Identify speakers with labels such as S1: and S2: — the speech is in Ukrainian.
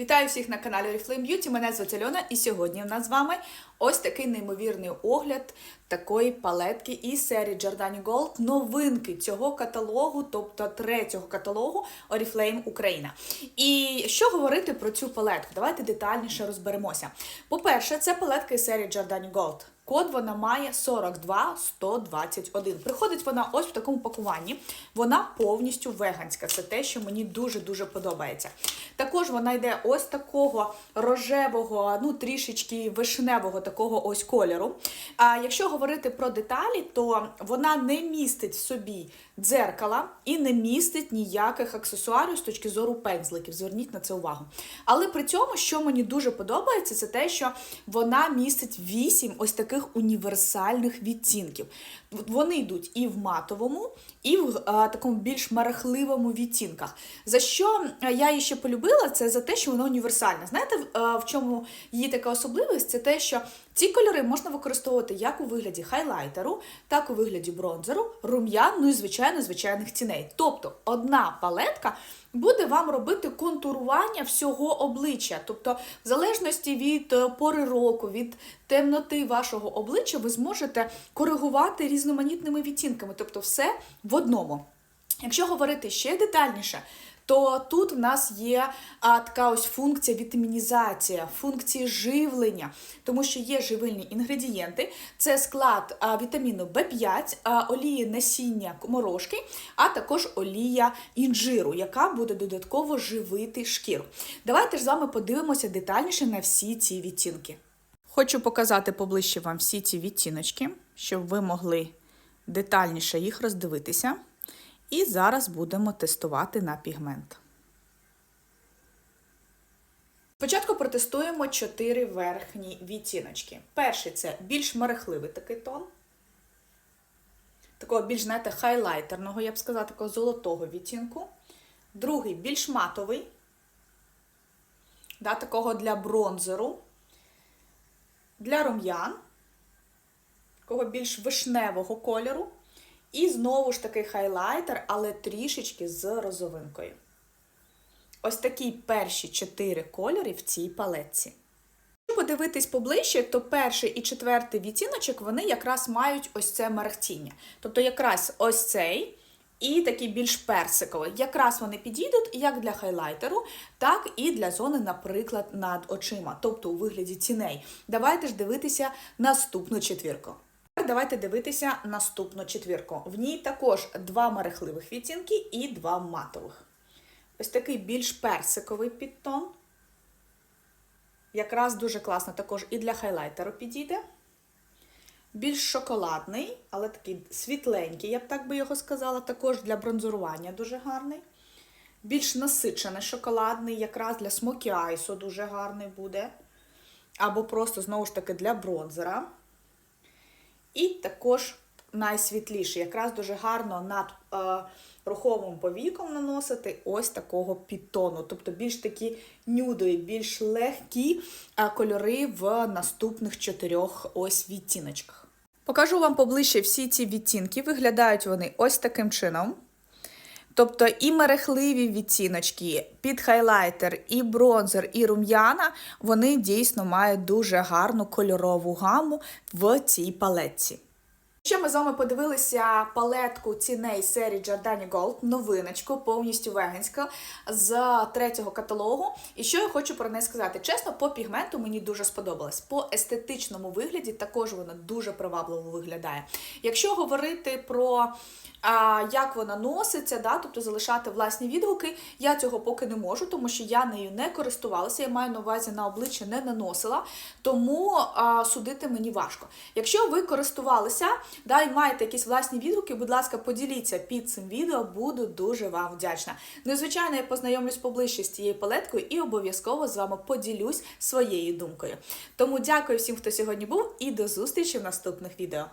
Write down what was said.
S1: Вітаю всіх на каналі Reflame Beauty. Мене звуть Альона, і сьогодні в нас з вами ось такий неймовірний огляд такої палетки із серії Giordani Gold. Новинки цього каталогу, тобто третього каталогу Oriflame Україна. І що говорити про цю палетку? Давайте детальніше розберемося. По-перше, це палетка із серії Giordani Gold. Код вона має 42121. Приходить вона ось в такому пакуванні. Вона повністю веганська. Це те, що мені дуже-дуже подобається. Також вона йде ось такого рожевого, ну трішечки вишневого такого ось кольору. А якщо говорити про деталі, то вона не містить в собі дзеркала і не містить ніяких аксесуарів з точки зору пензликів. Зверніть на це увагу. Але при цьому, що мені дуже подобається, це те, що вона містить 8 ось таких універсальних відтінків. Вони йдуть і в матовому, і в а, такому більш марахливому відтінках. За що я її ще полюбила, це за те, що вона універсальна. Знаєте, в, в чому її така особливість? Це те, що ці кольори можна використовувати як у вигляді хайлайтеру, так у вигляді бронзеру, рум'ян, ну і звичайно, звичайних ціней. Тобто одна палетка буде вам робити контурування всього обличчя. Тобто, в залежності від е, пори року, від темноти вашого обличчя, ви зможете коригувати різноманітними відтінками, тобто все в одному. Якщо говорити ще детальніше, то тут в нас є а, така ось функція вітамінізація, функції живлення, тому що є живильні інгредієнти, це склад а, вітаміну В5, а, олії насіння морошки, а також олія інжиру, яка буде додатково живити шкіру. Давайте ж з вами подивимося детальніше на всі ці відтінки. Хочу показати поближче вам всі ці відтіночки, щоб ви могли детальніше їх роздивитися. І зараз будемо тестувати на пігмент. Спочатку протестуємо 4 верхні відтіночки. Перший це більш мерехливий такий тон. Такого більш, знаєте, хайлайтерного, я б сказала, такого золотого відтінку. Другий більш матовий, да, такого для бронзеру, для рум'ян, такого більш вишневого кольору. І знову ж таки хайлайтер, але трішечки з розовинкою. Ось такі перші чотири кольори в цій палетці. Якщо подивитись поближче, то перший і четвертий відтіночок вони якраз мають ось це мерехтіння. Тобто, якраз ось цей і такий більш персиковий. Якраз вони підійдуть як для хайлайтеру, так і для зони, наприклад, над очима, тобто у вигляді ціней. Давайте ж дивитися наступну четвірку. Давайте дивитися наступну четвірку. В ній також два мерехливих відтінки і два матових. Ось такий більш персиковий підтон. Якраз дуже класно також і для хайлайтеру підійде. Більш шоколадний, але такий світленький, я б так би його сказала, також для бронзурування дуже гарний. Більш насичений шоколадний, якраз для смокі айсу дуже гарний буде. Або просто, знову ж таки, для бронзера. І також найсвітліший, якраз дуже гарно над е, руховим повіком наносити ось такого підтону. Тобто більш такі нюдові, більш легкі е, кольори в наступних чотирьох ось відтіночках. Покажу вам поближче всі ці відтінки. Виглядають вони ось таким чином. Тобто і мерехливі відтіночки, під хайлайтер, і бронзер, і рум'яна, вони дійсно мають дуже гарну кольорову гаму в цій палетці. Ще ми з вами подивилися палетку ціней серії Giordani Gold, новиночку, повністю веганська, з третього каталогу. І що я хочу про неї сказати? Чесно, по пігменту мені дуже сподобалось. По естетичному вигляді також вона дуже привабливо виглядає. Якщо говорити про а, як вона носиться, да, тобто залишати власні відгуки, я цього поки не можу, тому що я нею не користувалася, я маю на увазі на обличчя не наносила, тому а, судити мені важко. Якщо ви користувалися, да, і маєте якісь власні відгуки, будь ласка, поділіться під цим відео, буду дуже вам вдячна. Ну і звичайно, я познайомлюсь поближче з цією палеткою і обов'язково з вами поділюсь своєю думкою. Тому дякую всім, хто сьогодні був, і до зустрічі в наступних відео.